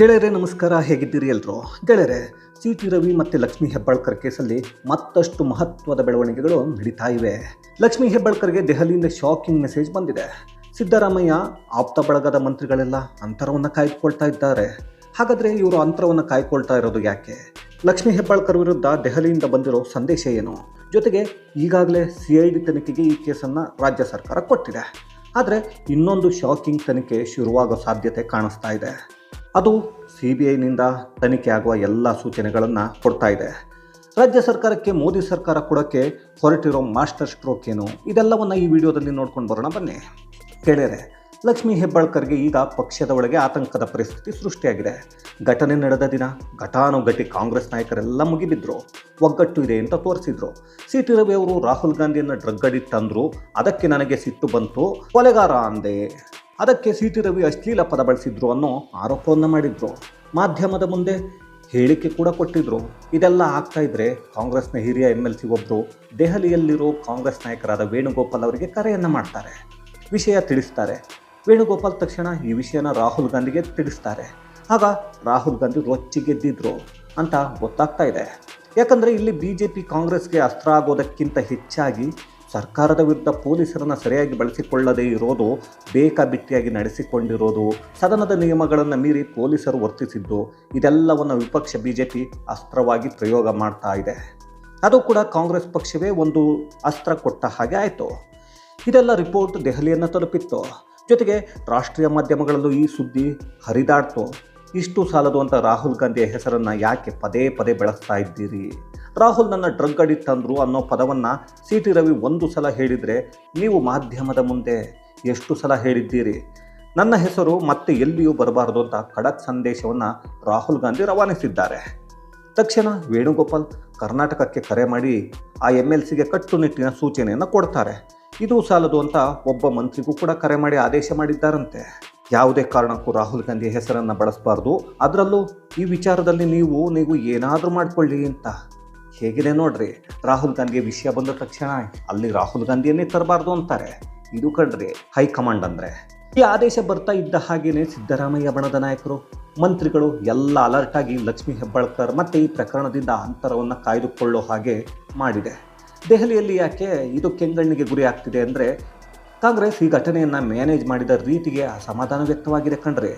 ಗೆಳೆಯರೆ, ನಮಸ್ಕಾರ. ಹೇಗಿದ್ದೀರಿ ಎಲ್ಲರೂ ಗೆಳೆಯರೆ ಸಿ ಟಿ ರವಿ ಮತ್ತು ಲಕ್ಷ್ಮೀ ಹೆಬ್ಬಾಳ್ಕರ್ ಕೇಸಲ್ಲಿ ಮತ್ತಷ್ಟು ಮಹತ್ವದ ಬೆಳವಣಿಗೆಗಳು ನಡೀತಾ ಇವೆ. ಲಕ್ಷ್ಮೀ ಹೆಬ್ಬಾಳ್ಕರ್ಗೆ ದೆಹಲಿಯಿಂದ ಶಾಕಿಂಗ್ ಮೆಸೇಜ್ ಬಂದಿದೆ. ಸಿದ್ದರಾಮಯ್ಯ ಆಪ್ತ ಬಳಗದ ಮಂತ್ರಿಗಳೆಲ್ಲ ಅಂತರವನ್ನು ಕಾಯ್ದುಕೊಳ್ತಾ ಇದ್ದಾರೆ. ಹಾಗಾದರೆ ಇವರು ಅಂತರವನ್ನು ಕಾಯ್ಕೊಳ್ತಾ ಇರೋದು ಯಾಕೆ? ಲಕ್ಷ್ಮೀ ಹೆಬ್ಬಾಳ್ಕರ್ ವಿರುದ್ಧ ದೆಹಲಿಯಿಂದ ಬಂದಿರೋ ಸಂದೇಶ ಏನು? ಜೊತೆಗೆ ಈಗಾಗಲೇ ಸಿ ಐ ಡಿ ತನಿಖೆಗೆ ಈ ಕೇಸನ್ನು ರಾಜ್ಯ ಸರ್ಕಾರ ಕೊಟ್ಟಿದೆ. ಆದರೆ ಇನ್ನೊಂದು ಶಾಕಿಂಗ್ ತನಿಖೆ ಶುರುವಾಗೋ ಸಾಧ್ಯತೆ ಕಾಣಿಸ್ತಾ ಇದೆ. ಅದು ಸಿ ಬಿ ಐನಿಂದ ತನಿಖೆ ಆಗುವ ಎಲ್ಲ ಸೂಚನೆಗಳನ್ನು ಕೊಡ್ತಾ ಇದೆ. ರಾಜ್ಯ ಸರ್ಕಾರಕ್ಕೆ ಮೋದಿ ಸರ್ಕಾರ ಕೊಡೋಕ್ಕೆ ಹೊರಟಿರೋ ಮಾಸ್ಟರ್ ಸ್ಟ್ರೋಕ್ ಏನು? ಇದೆಲ್ಲವನ್ನು ಈ ವಿಡಿಯೋದಲ್ಲಿ ನೋಡ್ಕೊಂಡು ಬರೋಣ ಬನ್ನಿ. ಕೇಳಿದರೆ, ಲಕ್ಷ್ಮೀ ಹೆಬ್ಬಾಳ್ಕರ್ಗೆ ಈಗ ಪಕ್ಷದ ಒಳಗೆ ಆತಂಕದ ಪರಿಸ್ಥಿತಿ ಸೃಷ್ಟಿಯಾಗಿದೆ. ಘಟನೆ ನಡೆದ ದಿನ ಘಟಾನುಘಟಿ ಕಾಂಗ್ರೆಸ್ ನಾಯಕರೆಲ್ಲ ಮುಗಿಬಿದ್ರು. ಒಗ್ಗಟ್ಟು ಇದೆ ಅಂತ ತೋರಿಸಿದ್ರು. ಸಿ ಟಿ ರವಿ ಅವರು ರಾಹುಲ್ ಗಾಂಧಿಯನ್ನು ಡ್ರಗ್ ಅಡಿಕ್ಟ್ ಅಂದರು. ಅದಕ್ಕೆ ನನಗೆ ಸಿಟ್ಟು ಬಂತು. ಕೊಲೆಗಾರ ಅಂದೆ. ಅದಕ್ಕೆ ಸಿ ಟಿ ರವಿ ಅಶ್ಲೀಲ ಪದ ಬಳಸಿದ್ರು ಅನ್ನೋ ಆರೋಪವನ್ನು ಮಾಡಿದ್ರು. ಮಾಧ್ಯಮದ ಮುಂದೆ ಹೇಳಿಕೆ ಕೂಡ ಕೊಟ್ಟಿದ್ರು. ಇದೆಲ್ಲ ಆಗ್ತಾ ಇದ್ರೆ ಕಾಂಗ್ರೆಸ್ನ ಹಿರಿಯ ಎಂ ಎಲ್ ಸಿ ಒಬ್ಬರು ದೆಹಲಿಯಲ್ಲಿರೋ ಕಾಂಗ್ರೆಸ್ ನಾಯಕರಾದ ವೇಣುಗೋಪಾಲ್ ಅವರಿಗೆ ಕರೆಯನ್ನು ಮಾಡ್ತಾರೆ. ವಿಷಯ ತಿಳಿಸ್ತಾರೆ. ವೇಣುಗೋಪಾಲ್ ತಕ್ಷಣ ಈ ವಿಷಯನ ರಾಹುಲ್ ಗಾಂಧಿಗೆ ತಿಳಿಸ್ತಾರೆ. ಆಗ ರಾಹುಲ್ ಗಾಂಧಿ ರೊಚ್ಚಿಗೆದ್ದಿದ್ರು ಅಂತ ಗೊತ್ತಾಗ್ತಾ ಇದೆ. ಯಾಕಂದರೆ ಇಲ್ಲಿ ಬಿ ಜೆ ಪಿ ಕಾಂಗ್ರೆಸ್ಗೆ ಅಸ್ತ್ರ ಆಗೋದಕ್ಕಿಂತ ಹೆಚ್ಚಾಗಿ ಸರ್ಕಾರದ ವಿರುದ್ಧ ಪೊಲೀಸರನ್ನು ಸರಿಯಾಗಿ ಬಳಸಿಕೊಳ್ಳದೇ ಇರೋದು ಬೇಕಾಬಿಟ್ಟಿಯಾಗಿ ನಡೆಸಿಕೊಂಡಿರೋದು. ಸದನದ ನಿಯಮಗಳನ್ನು ಮೀರಿ ಪೊಲೀಸರು ವರ್ತಿಸಿದ್ದು, ಇದೆಲ್ಲವನ್ನು ವಿಪಕ್ಷ ಬಿ ಜೆ ಅಸ್ತ್ರವಾಗಿ ಪ್ರಯೋಗ ಮಾಡ್ತಾ ಇದೆ. ಅದು ಕೂಡ ಕಾಂಗ್ರೆಸ್ ಪಕ್ಷವೇ ಒಂದು ಅಸ್ತ್ರ ಕೊಟ್ಟ ಹಾಗೆ ಆಯಿತು. ಇದೆಲ್ಲ ರಿಪೋರ್ಟ್ ದೆಹಲಿಯನ್ನು ತಲುಪಿತ್ತು. ಜೊತೆಗೆ ರಾಷ್ಟ್ರೀಯ ಮಾಧ್ಯಮಗಳಲ್ಲೂ ಈ ಸುದ್ದಿ ಹರಿದಾಡ್ತು. ಇಷ್ಟು ಸಾಲದು ಅಂತ ರಾಹುಲ್ ಗಾಂಧಿಯ ಹೆಸರನ್ನು ಯಾಕೆ ಪದೇ ಪದೇ ಬೆಳೆಸ್ತಾ ಇದ್ದೀರಿ? ರಾಹುಲ್ ನನ್ನ ಡ್ರಗ್ ಅಡಿಕ್ಟ್ ಅಂದರು ಅನ್ನೋ ಪದವನ್ನು ಸಿ ಟಿ ರವಿ ಒಂದು ಸಲ ಹೇಳಿದರೆ ನೀವು ಮಾಧ್ಯಮದ ಮುಂದೆ ಎಷ್ಟು ಸಲ ಹೇಳಿದ್ದೀರಿ? ನನ್ನ ಹೆಸರು ಮತ್ತೆ ಎಲ್ಲಿಯೂ ಬರಬಾರದು ಅಂತ ಖಡಕ್ ಸಂದೇಶವನ್ನು ರಾಹುಲ್ ಗಾಂಧಿ ರವಾನಿಸಿದ್ದಾರೆ. ತಕ್ಷಣ ವೇಣುಗೋಪಾಲ್ ಕರ್ನಾಟಕಕ್ಕೆ ಕರೆ ಮಾಡಿ ಆ ಎಂ ಎಲ್ ಸಿಗೆ ಕಟ್ಟುನಿಟ್ಟಿನ ಸೂಚನೆಯನ್ನು ಕೊಡ್ತಾರೆ. ಇದು ಸಾಲದು ಅಂತ ಒಬ್ಬ ಮಂತ್ರಿಗೂ ಕೂಡ ಕರೆ ಮಾಡಿ ಆದೇಶ ಮಾಡಿದ್ದಾರಂತೆ. ಯಾವುದೇ ಕಾರಣಕ್ಕೂ ರಾಹುಲ್ ಗಾಂಧಿ ಹೆಸರನ್ನು ಬಳಸಬಾರ್ದು. ಅದರಲ್ಲೂ ಈ ವಿಚಾರದಲ್ಲಿ ನೀವು ನೀವು ಏನಾದರೂ ಮಾಡಿಕೊಳ್ಳಿ ಅಂತ. ಹೇಗಿದೆ ನೋಡ್ರಿ, ರಾಹುಲ್ ಗಾಂಧಿ ವಿಷಯ ಬಂದ ತಕ್ಷಣ ಅಲ್ಲಿ ರಾಹುಲ್ ಗಾಂಧಿಯನ್ನೇ ತರಬಾರ್ದು ಅಂತಾರೆ. ಇದು ಕಣ್ರಿ ಹೈಕಮಾಂಡ್ ಅಂದರೆ. ಈ ಆದೇಶ ಬರ್ತಾ ಇದ್ದ ಹಾಗೇನೆ ಸಿದ್ದರಾಮಯ್ಯ ಬಣದ ನಾಯಕರು, ಮಂತ್ರಿಗಳು ಎಲ್ಲ ಅಲರ್ಟ್ ಆಗಿ ಲಕ್ಷ್ಮೀ ಹೆಬ್ಬಾಳ್ಕರ್ ಮತ್ತೆ ಈ ಪ್ರಕರಣದಿಂದ ಅಂತರವನ್ನು ಕಾಯ್ದುಕೊಳ್ಳೋ ಹಾಗೆ ಮಾಡಿದೆ. ದೆಹಲಿಯಲ್ಲಿ ಯಾಕೆ ಇದು ಕೆಂಗಣ್ಣಿಗೆ ಗುರಿ ಆಗ್ತಿದೆ ಅಂದರೆ, ಕಾಂಗ್ರೆಸ್ ಈ ಘಟನೆಯನ್ನು ಮ್ಯಾನೇಜ್ ಮಾಡಿದ ರೀತಿಗೆ ಅಸಮಾಧಾನ ವ್ಯಕ್ತವಾಗಿದೆ ಕಂಡ್ರೆ.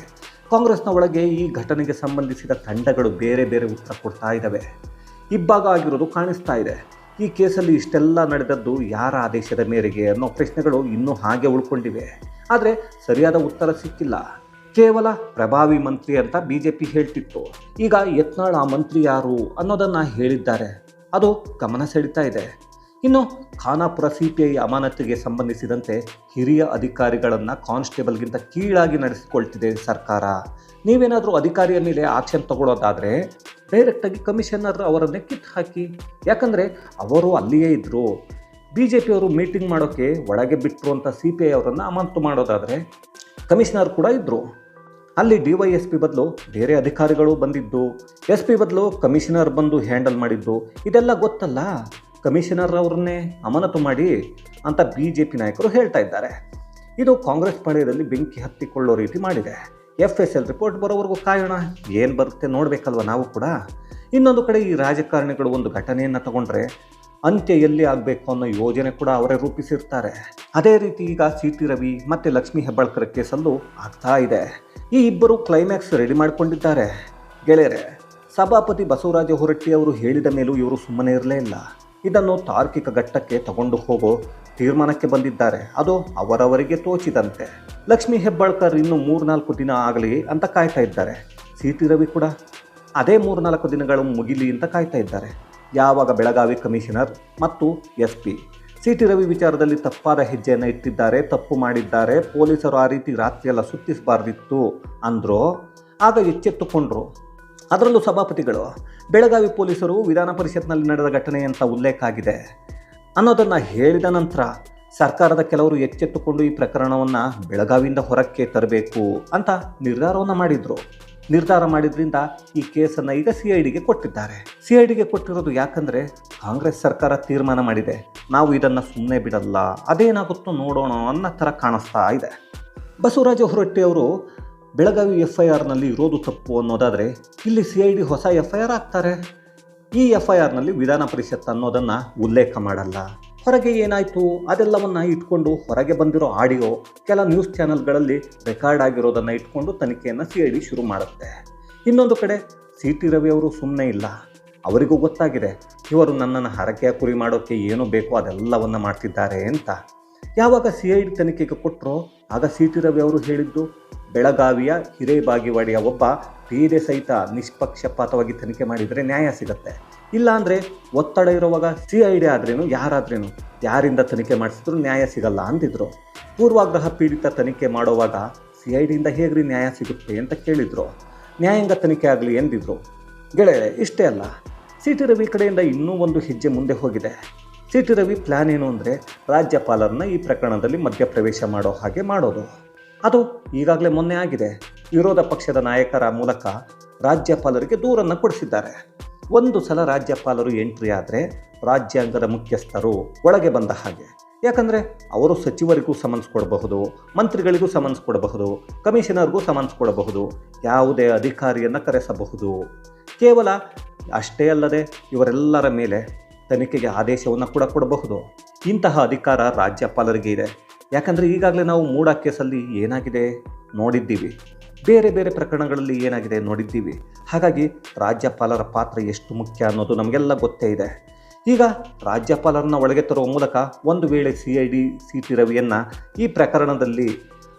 ಕಾಂಗ್ರೆಸ್ನ ಒಳಗೆ ಈ ಘಟನೆಗೆ ಸಂಬಂಧಿಸಿದ ತಂಡಗಳು ಬೇರೆ ಬೇರೆ ಉತ್ತರ ಕೊಡ್ತಾ ಇದ್ದಾವೆ. ಇಬ್ಬಾಗ ಆಗಿರೋದು ಕಾಣಿಸ್ತಾ ಇದೆ. ಈ ಕೇಸಲ್ಲಿ ಇಷ್ಟೆಲ್ಲ ನಡೆದದ್ದು ಯಾರ ಆದೇಶದ ಮೇರೆಗೆ ಅನ್ನೋ ಪ್ರಶ್ನೆಗಳು ಇನ್ನೂ ಹಾಗೆ ಉಳ್ಕೊಂಡಿವೆ. ಆದರೆ ಸರಿಯಾದ ಉತ್ತರ ಸಿಕ್ಕಿಲ್ಲ. ಕೇವಲ ಪ್ರಭಾವಿ ಮಂತ್ರಿ ಅಂತ ಬಿ ಜೆ ಪಿ ಹೇಳ್ತಿತ್ತು. ಈಗ ಯತ್ನಾಳ್ ಆ ಮಂತ್ರಿ ಯಾರು ಅನ್ನೋದನ್ನು ಹೇಳಿದ್ದಾರೆ. ಅದು ಗಮನ ಸೆಳೀತಾ ಇದೆ. ಇನ್ನು ಖಾನಾಪುರ ಸಿ ಪಿ ಐ ಅಮಾನತಿಗೆ ಸಂಬಂಧಿಸಿದಂತೆ ಹಿರಿಯ ಅಧಿಕಾರಿಗಳನ್ನು ಕಾನ್ಸ್ಟೇಬಲ್ಗಿಂತ ಕೀಳಾಗಿ ನಡೆಸಿಕೊಳ್ತಿದೆ ಸರ್ಕಾರ. ನೀವೇನಾದರೂ ಅಧಿಕಾರಿಯ ಮೇಲೆ ಆಕ್ಷನ್ ತಗೊಳ್ಳೋದಾದರೆ ಡೈರೆಕ್ಟಾಗಿ ಕಮಿಷನರ್ ಅವರನ್ನೇ ಕಿತ್ತು ಹಾಕಿ. ಯಾಕಂದರೆ ಅವರು ಅಲ್ಲಿಯೇ ಇದ್ದರು ಬಿ ಜೆ ಪಿಯವರು ಮೀಟಿಂಗ್ ಮಾಡೋಕ್ಕೆ ಒಳಗೆ ಬಿಟ್ಟರು ಅಂತ ಸಿ ಪಿ ಐ ಅವರನ್ನು ಅಮಾನತು ಮಾಡೋದಾದರೆ ಕಮಿಷನರ್ ಕೂಡ ಇದ್ದರು ಅಲ್ಲಿ ಡಿ ವೈ ಎಸ್ ಪಿ ಬದಲು ಬೇರೆ ಅಧಿಕಾರಿಗಳು ಬಂದಿದ್ದು. ಎಸ್ ಪಿ ಬದಲು ಕಮಿಷನರ್ ಬಂದು ಹ್ಯಾಂಡಲ್ ಮಾಡಿದ್ದು. ಇದೆಲ್ಲ ಗೊತ್ತಲ್ಲ? ಕಮಿಷನರ್ ಅವ್ರನ್ನೇ ಅಮಾನತು ಮಾಡಿ ಅಂತ ಬಿ ಜೆ ಪಿ ನಾಯಕರು ಹೇಳ್ತಾ ಇದ್ದಾರೆ. ಇದು ಕಾಂಗ್ರೆಸ್ ಪಡೆಯದಲ್ಲಿ ಬೆಂಕಿ ಹತ್ತಿಕೊಳ್ಳೋ ರೀತಿ ಮಾಡಿದೆ. ಎಫ್ ಎಸ್ ಎಲ್ ರಿಪೋರ್ಟ್ ಬರೋವರೆಗೂ ಕಾಯೋಣ. ಏನು ಬರುತ್ತೆ ನೋಡಬೇಕಲ್ವ ನಾವು ಕೂಡ. ಇನ್ನೊಂದು ಕಡೆ ಈ ರಾಜಕಾರಣಿಗಳು ಒಂದು ಘಟನೆಯನ್ನು ತಗೊಂಡ್ರೆ ಅಂತ್ಯ ಎಲ್ಲಿ ಆಗಬೇಕು ಅನ್ನೋ ಯೋಜನೆ ಕೂಡ ಅವರೇ ರೂಪಿಸಿರ್ತಾರೆ. ಅದೇ ರೀತಿ ಈಗ ಸಿ ಟಿ ರವಿ ಮತ್ತು ಲಕ್ಷ್ಮೀ ಹೆಬ್ಬಾಳ್ಕರ್ ಕೇಸಲ್ಲೂ ಆಗ್ತಾ ಇದೆ. ಈ ಇಬ್ಬರು ಕ್ಲೈಮ್ಯಾಕ್ಸ್ ರೆಡಿ ಮಾಡಿಕೊಂಡಿದ್ದಾರೆ. ಗೆಳೆಯರೆ, ಸಭಾಪತಿ ಬಸವರಾಜ ಹೊರಟ್ಟಿ ಅವರು ಹೇಳಿದ ಮೇಲೂ ಇವರು ಸುಮ್ಮನೆ ಇರಲೇ ಇಲ್ಲ. ಇದನ್ನು ತಾರ್ಕಿಕ ಘಟ್ಟಕ್ಕೆ ತಗೊಂಡು ಹೋಗೋ ತೀರ್ಮಾನಕ್ಕೆ ಬಂದಿದ್ದಾರೆ. ಅದು ಅವರವರಿಗೆ ತೋಚಿದಂತೆ. ಲಕ್ಷ್ಮೀ ಹೆಬ್ಬಾಳ್ಕರ್ ಇನ್ನು ಮೂರ್ನಾಲ್ಕು ದಿನ ಆಗಲಿ ಅಂತ ಕಾಯ್ತಾ ಇದ್ದಾರೆ. ಸಿ ಟಿ ರವಿ ಕೂಡ ಅದೇ ಮೂರ್ನಾಲ್ಕು ದಿನಗಳು ಮುಗಿಲಿ ಅಂತ ಕಾಯ್ತಾ ಇದ್ದಾರೆ. ಯಾವಾಗ ಬೆಳಗಾವಿ ಕಮಿಷನರ್ ಮತ್ತು S P C T Ravi ವಿಚಾರದಲ್ಲಿ ತಪ್ಪಾದ ಹೆಜ್ಜೆಯನ್ನು ಇಟ್ಟಿದ್ದಾರೆ, ತಪ್ಪು ಮಾಡಿದ್ದಾರೆ. ಪೊಲೀಸರು ಆ ರೀತಿ ರಾತ್ರಿಯೆಲ್ಲ ಸುತ್ತಿಸಬಾರ್ದಿತ್ತು ಅಂದರು, ಆಗ ಎಚ್ಚೆತ್ತುಕೊಂಡ್ರು. ಅದರಲ್ಲೂ ಸಭಾಪತಿಗಳು, ಬೆಳಗಾವಿ ಪೊಲೀಸರು ವಿಧಾನ ಪರಿಷತ್ನಲ್ಲಿ ನಡೆದ ಘಟನೆ ಅಂತ ಉಲ್ಲೇಖ ಆಗಿದೆ. ಅನ್ನೋದನ್ನು ಹೇಳಿದ ನಂತರ ಸರ್ಕಾರದ ಕೆಲವರು ಎಚ್ಚೆತ್ತುಕೊಂಡು ಈ ಪ್ರಕರಣವನ್ನು ಬೆಳಗಾವಿಯಿಂದ ಹೊರಕ್ಕೆ ತರಬೇಕು ಅಂತ ನಿರ್ಧಾರವನ್ನು ಮಾಡಿದರು. ನಿರ್ಧಾರ ಮಾಡಿದ್ರಿಂದ ಈ ಕೇಸನ್ನು ಈಗ ಸಿ ಐ ಡಿಗೆ ಕೊಟ್ಟಿದ್ದಾರೆ. ಸಿ ಐ ಡಿಗೆ ಕೊಟ್ಟಿರೋದು ಯಾಕಂದರೆ ಕಾಂಗ್ರೆಸ್ ಸರ್ಕಾರ ತೀರ್ಮಾನ ಮಾಡಿದೆ. ನಾವು ಇದನ್ನು ಸುಮ್ಮನೆ ಬಿಡಲ್ಲ, ಅದೇನಾಗುತ್ತೋ ನೋಡೋಣ ಅನ್ನೋ ಥರ ಕಾಣಿಸ್ತಾ ಇದೆ. ಬಸವರಾಜ ಹೊರಟ್ಟಿ ಅವರು ಬೆಳಗಾವಿ ಎಫ್ ಐ ಆರ್ನಲ್ಲಿ ಇರೋದು ತಪ್ಪು ಅನ್ನೋದಾದರೆ ಇಲ್ಲಿ ಸಿ ಐ ಡಿ ಹೊಸ ಎಫ್ ಐ ಆರ್ ಆಗ್ತಾರೆ ಈ ಎಫ್ ಐ ಆರ್ನಲ್ಲಿ ವಿಧಾನ ಪರಿಷತ್ ಅನ್ನೋದನ್ನು ಉಲ್ಲೇಖ ಮಾಡಲ್ಲ. ಹೊರಗೆ ಏನಾಯಿತು? ಅದೆಲ್ಲವನ್ನು ಇಟ್ಕೊಂಡು ಹೊರಗೆ ಬಂದಿರೋ ಆಡಿಯೋ, ಕೆಲ ನ್ಯೂಸ್ ಚಾನೆಲ್ಗಳಲ್ಲಿ ರೆಕಾರ್ಡ್ ಆಗಿರೋದನ್ನು ಇಟ್ಕೊಂಡು ತನಿಖೆಯನ್ನು ಸಿ ಐ ಡಿ ಶುರು ಮಾಡುತ್ತೆ. ಇನ್ನೊಂದು ಕಡೆ ಸಿ ಟಿ ರವಿ ಅವರು ಸುಮ್ಮನೆ ಇಲ್ಲ. ಅವರಿಗೂ ಗೊತ್ತಾಗಿದೆ. ಇವರು ನನ್ನನ್ನು ಹರಕೆಯ ಕುರಿ ಮಾಡೋಕ್ಕೆ ಏನು ಬೇಕೋ ಅದೆಲ್ಲವನ್ನು ಮಾಡ್ತಿದ್ದಾರೆ ಅಂತ. ಯಾವಾಗ ಸಿ ಐ ಡಿ ತನಿಖೆಗೆ ಕೊಟ್ಟರೋ ಆಗ ಸಿ ಟಿ ರವಿ ಅವರು ಹೇಳಿದ್ದು ಬೆಳಗಾವಿಯ ಹಿರೇಬಾಗಿವಾಡಿಯ ಒಬ್ಬ ಬೇರೆ ಸಹಿತ ನಿಷ್ಪಕ್ಷಪಾತವಾಗಿ ತನಿಖೆ ಮಾಡಿದರೆ ನ್ಯಾಯ ಸಿಗುತ್ತೆ. ಇಲ್ಲಾಂದರೆ ಒತ್ತಡ ಇರುವಾಗ ಸಿ ಐ ಡಿ ಆದ್ರೇನು, ಯಾರಾದ್ರೇನು, ಯಾರಿಂದ ತನಿಖೆ ಮಾಡಿಸಿದ್ರು ನ್ಯಾಯ ಸಿಗಲ್ಲ ಅಂದಿದ್ರು. ಪೂರ್ವಾಗ್ರಹ ಪೀಡಿತ ತನಿಖೆ ಮಾಡುವಾಗ ಸಿ ಐ ಡಿಯಿಂದ ಹೇಗ್ರಿ ನ್ಯಾಯ ಸಿಗುತ್ತೆ ಅಂತ ಕೇಳಿದರು. ನ್ಯಾಯಾಂಗ ತನಿಖೆ ಆಗಲಿ ಎಂದಿದ್ರು. ಗೆಳೆಯರೆ, ಇಷ್ಟೇ ಅಲ್ಲ ಸಿ ಟಿ ರವಿ ಕಡೆಯಿಂದ ಇನ್ನೂ ಒಂದು ಹೆಜ್ಜೆ ಮುಂದೆ ಹೋಗಿದೆ. ಸಿ ಟಿ ರವಿ ಪ್ಲ್ಯಾನ್ ಏನು ಅಂದರೆ ರಾಜ್ಯಪಾಲರನ್ನ ಈ ಪ್ರಕರಣದಲ್ಲಿ ಮಧ್ಯಪ್ರವೇಶ ಮಾಡೋ ಹಾಗೆ ಮಾಡೋದು. ಅದು ಈಗಾಗಲೇ ಮೊನ್ನೆ ಆಗಿದೆ. ವಿರೋಧ ಪಕ್ಷದ ನಾಯಕರ ಮೂಲಕ ರಾಜ್ಯಪಾಲರಿಗೆ ದೂರನ್ನು ಕೊಡಿಸಿದ್ದಾರೆ. ಒಂದು ಸಲ ರಾಜ್ಯಪಾಲರು ಎಂಟ್ರಿ ಆದರೆ ರಾಜ್ಯಾಂಗದ ಮುಖ್ಯಸ್ಥರು ಒಳಗೆ ಬಂದ ಹಾಗೆ. ಯಾಕಂದರೆ ಅವರು ಸಚಿವರಿಗೂ ಸಮನ್ಸ್ ಕೊಡಬಹುದು, ಮಂತ್ರಿಗಳಿಗೂ ಸಮನ್ಸ್ ಕೊಡಬಹುದು, ಕಮಿಷನರ್ಗೂ ಸಮನ್ಸ್ ಕೊಡಬಹುದು, ಯಾವುದೇ ಅಧಿಕಾರಿಯನ್ನು ಕರೆಸಬಹುದು. ಕೇವಲ ಅಷ್ಟೇ ಅಲ್ಲದೆ ಇವರೆಲ್ಲರ ಮೇಲೆ ತನಿಖೆಗೆ ಆದೇಶವನ್ನು ಕೂಡ ಕೊಡಬಹುದು. ಇಂತಹ ಅಧಿಕಾರ ರಾಜ್ಯಪಾಲರಿಗೆ ಇದೆ. ಯಾಕಂದರೆ ಈಗಾಗಲೇ ನಾವು ಮೂಡ ಕೇಸಲ್ಲಿ ಏನಾಗಿದೆ ನೋಡಿದ್ದೀವಿ. ಬೇರೆ ಬೇರೆ ಪ್ರಕರಣಗಳಲ್ಲಿ ಏನಾಗಿದೆ ನೋಡಿದ್ದೀವಿ. ಹಾಗಾಗಿ ರಾಜ್ಯಪಾಲರ ಪಾತ್ರ ಎಷ್ಟು ಮುಖ್ಯ ಅನ್ನೋದು ನಮಗೆಲ್ಲ ಗೊತ್ತೇ ಇದೆ. ಈಗ ರಾಜ್ಯಪಾಲರನ್ನ ಒಳಗೆ ತರುವ ಮೂಲಕ ಒಂದು ವೇಳೆ C I D C T ರವಿಯನ್ನು ಈ ಪ್ರಕರಣದಲ್ಲಿ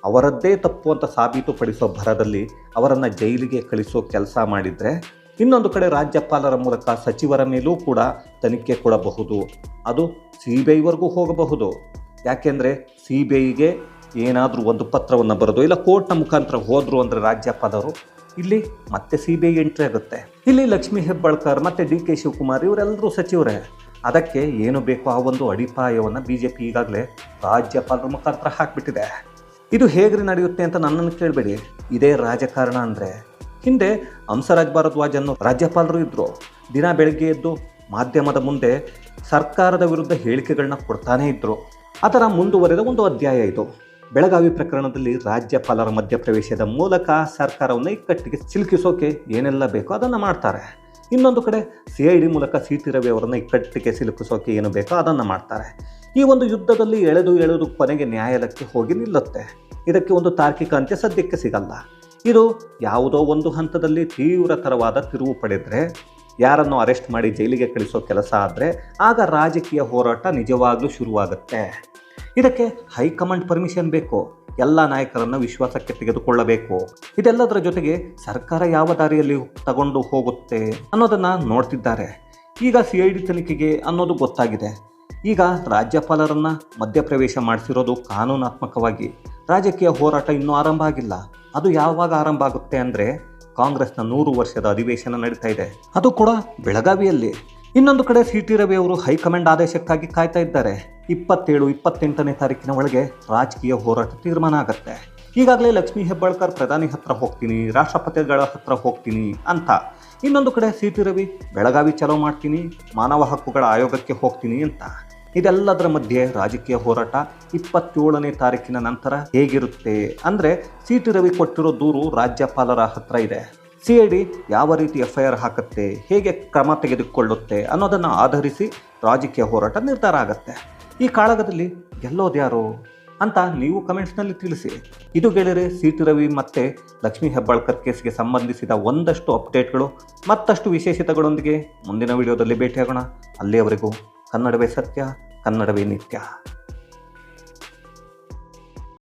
ಅವರದ್ದೇ ತಪ್ಪು ಅಂತ ಸಾಬೀತುಪಡಿಸೋ ಭರದಲ್ಲಿ ಅವರನ್ನು ಜೈಲಿಗೆ ಕಳಿಸೋ ಕೆಲಸ ಮಾಡಿದರೆ ಇನ್ನೊಂದು ಕಡೆ ರಾಜ್ಯಪಾಲರ ಮೂಲಕ ಸಚಿವರ ಮೇಲೂ ಕೂಡ ತನಿಖೆ ಕೊಡಬಹುದು. ಅದು ಸಿ ಬಿ ಐವರೆಗೂ ಹೋಗಬಹುದು. ಯಾಕೆಂದರೆ ಸಿ ಬಿ ಐಗೆ ಏನಾದರೂ ಒಂದು ಪತ್ರವನ್ನು ಬರೋದು ಇಲ್ಲ ಕೋರ್ಟ್ನ ಮುಖಾಂತರ ಹೋದರು ಅಂದರೆ ರಾಜ್ಯಪಾಲರು, ಇಲ್ಲಿ ಮತ್ತೆ ಸಿ ಬಿ ಐ ಎಂಟ್ರಿ ಆಗುತ್ತೆ. ಇಲ್ಲಿ ಲಕ್ಷ್ಮೀ ಹೆಬ್ಬಾಳ್ಕರ್ ಮತ್ತು ಡಿ ಕೆ ಶಿವಕುಮಾರ್ ಇವರೆಲ್ಲರೂ ಸಚಿವರೇ. ಅದಕ್ಕೆ ಏನು ಬೇಕೋ ಆ ಒಂದು ಅಡಿಪಾಯವನ್ನು ಬಿ ಜೆ ಪಿ ಈಗಾಗಲೇ ರಾಜ್ಯಪಾಲರ ಮುಖಾಂತರ ಹಾಕಿಬಿಟ್ಟಿದೆ. ಇದು ಹೇಗ್ರಿ ನಡೆಯುತ್ತೆ ಅಂತ ನನ್ನನ್ನು ಕೇಳಬೇಡಿ. ಇದೇ ರಾಜಕಾರಣ ಅಂದರೆ ಹಿಂದೆ ಹಂಸರಾಜ್ ಭಾರದ್ವಾಜ್ ಅನ್ನೋ ರಾಜ್ಯಪಾಲರು ಇದ್ದರು ದಿನ ಬೆಳಗ್ಗೆ ಎದ್ದು ಮಾಧ್ಯಮದ ಮುಂದೆ ಸರ್ಕಾರದ ವಿರುದ್ಧ ಹೇಳಿಕೆಗಳನ್ನ ಕೊಡ್ತಾನೇ ಇದ್ದರು ಅದರ ಮುಂದುವರೆದ ಒಂದು ಅಧ್ಯಾಯ ಇದು. ಬೆಳಗಾವಿ ಪ್ರಕರಣದಲ್ಲಿ ರಾಜ್ಯಪಾಲರ ಮಧ್ಯಪ್ರವೇಶದ ಮೂಲಕ ಸರ್ಕಾರವನ್ನು ಇಕ್ಕಟ್ಟಿಗೆ ಸಿಲುಕಿಸೋಕೆ ಏನೆಲ್ಲ ಬೇಕೋ ಅದನ್ನು ಮಾಡ್ತಾರೆ. ಇನ್ನೊಂದು ಕಡೆ ಸಿ ಐ ಡಿ ಮೂಲಕ ಸಿ ಟಿ ರವಿ ಅವರನ್ನು ಇಕ್ಕಟ್ಟಿಗೆ ಸಿಲುಕಿಸೋಕೆ ಏನು ಬೇಕೋ ಅದನ್ನು ಮಾಡ್ತಾರೆ. ಈ ಒಂದು ಯುದ್ಧದಲ್ಲಿ ಎಳೆದು ಎಳೆದು ಕೊನೆಗೆ ನ್ಯಾಯಾಲಯಕ್ಕೆ ಹೋಗಿ ನಿಲ್ಲುತ್ತೆ. ಇದಕ್ಕೆ ಒಂದು ತಾರ್ಕಿಕ ಅಂತ್ಯ ಸದ್ಯಕ್ಕೆ ಸಿಗಲ್ಲ. ಇದು ಯಾವುದೋ ಒಂದು ಹಂತದಲ್ಲಿ ತೀವ್ರತರವಾದ ತಿರುವು ಪಡೆದರೆ, ಯಾರನ್ನು ಅರೆಸ್ಟ್ ಮಾಡಿ ಜೈಲಿಗೆ ಕಳಿಸೋ ಕೆಲಸ ಆದರೆ, ಆಗ ರಾಜಕೀಯ ಹೋರಾಟ ನಿಜವಾಗ್ಲೂ ಶುರುವಾಗುತ್ತೆ. ಇದಕ್ಕೆ ಹೈಕಮಾಂಡ್ ಪರ್ಮಿಷನ್ ಬೇಕು? ಎಲ್ಲ ನಾಯಕರನ್ನು ವಿಶ್ವಾಸಕ್ಕೆ ತೆಗೆದುಕೊಳ್ಳಬೇಕು. ಇದೆಲ್ಲದರ ಜೊತೆಗೆ ಸರ್ಕಾರ ಯಾವ ದಾರಿಯಲ್ಲಿ ತಗೊಂಡು ಹೋಗುತ್ತೆ ಅನ್ನೋದನ್ನು ನೋಡ್ತಿದ್ದಾರೆ. ಈಗ ಸಿ ಐ ಡಿ ತನಿಖೆಗೆ ಅನ್ನೋದು ಗೊತ್ತಾಗಿದೆ. ಈಗ ರಾಜ್ಯಪಾಲರನ್ನು ಮಧ್ಯಪ್ರವೇಶ ಮಾಡಿಸಿರೋದು ಕಾನೂನಾತ್ಮಕವಾಗಿ. ರಾಜಕೀಯ ಹೋರಾಟ ಇನ್ನೂ ಆರಂಭ ಆಗಿಲ್ಲ. ಅದು ಯಾವಾಗ ಆರಂಭ ಆಗುತ್ತೆ ಅಂದರೆ ಕಾಂಗ್ರೆಸ್ನ ನೂರು ವರ್ಷದ ಅಧಿವೇಶನ ನಡೀತಾ ಇದೆ. ಅದು ಕೂಡ ಬೆಳಗಾವಿಯಲ್ಲಿ. ಇನ್ನೊಂದು ಕಡೆ ಸಿ ಟಿ ರವಿ ಅವರು ಹೈಕಮಾಂಡ್ ಆದೇಶಕ್ಕಾಗಿ ಕಾಯ್ತಾ ಇದ್ದಾರೆ. ಇಪ್ಪತ್ತೇಳು, ಇಪ್ಪತ್ತೆಂಟನೇ ತಾರೀಕಿನ ಒಳಗೆ ರಾಜಕೀಯ ಹೋರಾಟ ತೀರ್ಮಾನ ಆಗತ್ತೆ. ಈಗಾಗಲೇ ಲಕ್ಷ್ಮೀ ಹೆಬ್ಬಾಳ್ಕರ್ ಪ್ರಧಾನಿ ಹತ್ರ ಹೋಗ್ತೀನಿ, ರಾಷ್ಟ್ರಪತಿಗಳ ಹತ್ರ ಹೋಗ್ತೀನಿ ಅಂತ. ಇನ್ನೊಂದು ಕಡೆ ಸಿ ಟಿ ರವಿ, ಬೆಳಗಾವಿ ಚಲೋ ಮಾಡ್ತೀನಿ, ಮಾನವ ಹಕ್ಕುಗಳ ಆಯೋಗಕ್ಕೆ ಹೋಗ್ತೀನಿ ಅಂತ. ಇದೆಲ್ಲದರ ಮಧ್ಯೆ ರಾಜಕೀಯ ಹೋರಾಟ ಇಪ್ಪತ್ತೇಳನೇ ತಾರೀಕಿನ ನಂತರ ಹೇಗಿರುತ್ತೆ? ಅಂದರೆ ಸಿ ಟಿ ರವಿ ಕೊಟ್ಟಿರೋ ದೂರು ರಾಜ್ಯಪಾಲರ ಹತ್ರ ಇದೆ. ಸಿ ಐ ಡಿ ಯಾವ ರೀತಿ ಎಫ್ ಐ ಆರ್ ಹಾಕುತ್ತೆ, ಹೇಗೆ ಕ್ರಮ ತೆಗೆದುಕೊಳ್ಳುತ್ತೆ ಅನ್ನೋದನ್ನು ಆಧರಿಸಿ ರಾಜಕೀಯ ಹೋರಾಟ ನಿರ್ಧಾರ ಆಗುತ್ತೆ. ಈ ಕಾಳಗದಲ್ಲಿ ಗೆಲ್ಲೋದ್ಯಾರು ಅಂತ ನೀವು ಕಮೆಂಟ್ಸ್ನಲ್ಲಿ ತಿಳಿಸಿ. ಇದು ಗೆಳೆಯರೆ ಸಿ ಟಿ ರವಿ ಮತ್ತು ಲಕ್ಷ್ಮೀ ಹೆಬ್ಬಾಳ್ಕರ್ ಕೇಸ್ಗೆ ಸಂಬಂಧಿಸಿದ ಒಂದಷ್ಟು ಅಪ್ಡೇಟ್ಗಳು, ಮತ್ತಷ್ಟು ವಿಶೇಷತೆಗಳೊಂದಿಗೆ ಮುಂದಿನ ವಿಡಿಯೋದಲ್ಲಿ ಭೇಟಿಯಾಗೋಣ. ಅಲ್ಲಿಯವರೆಗೂ ಕನ್ನಡವೇ ಸತ್ಯ, ಕನ್ನಡವೇ ನಿತ್ಯ.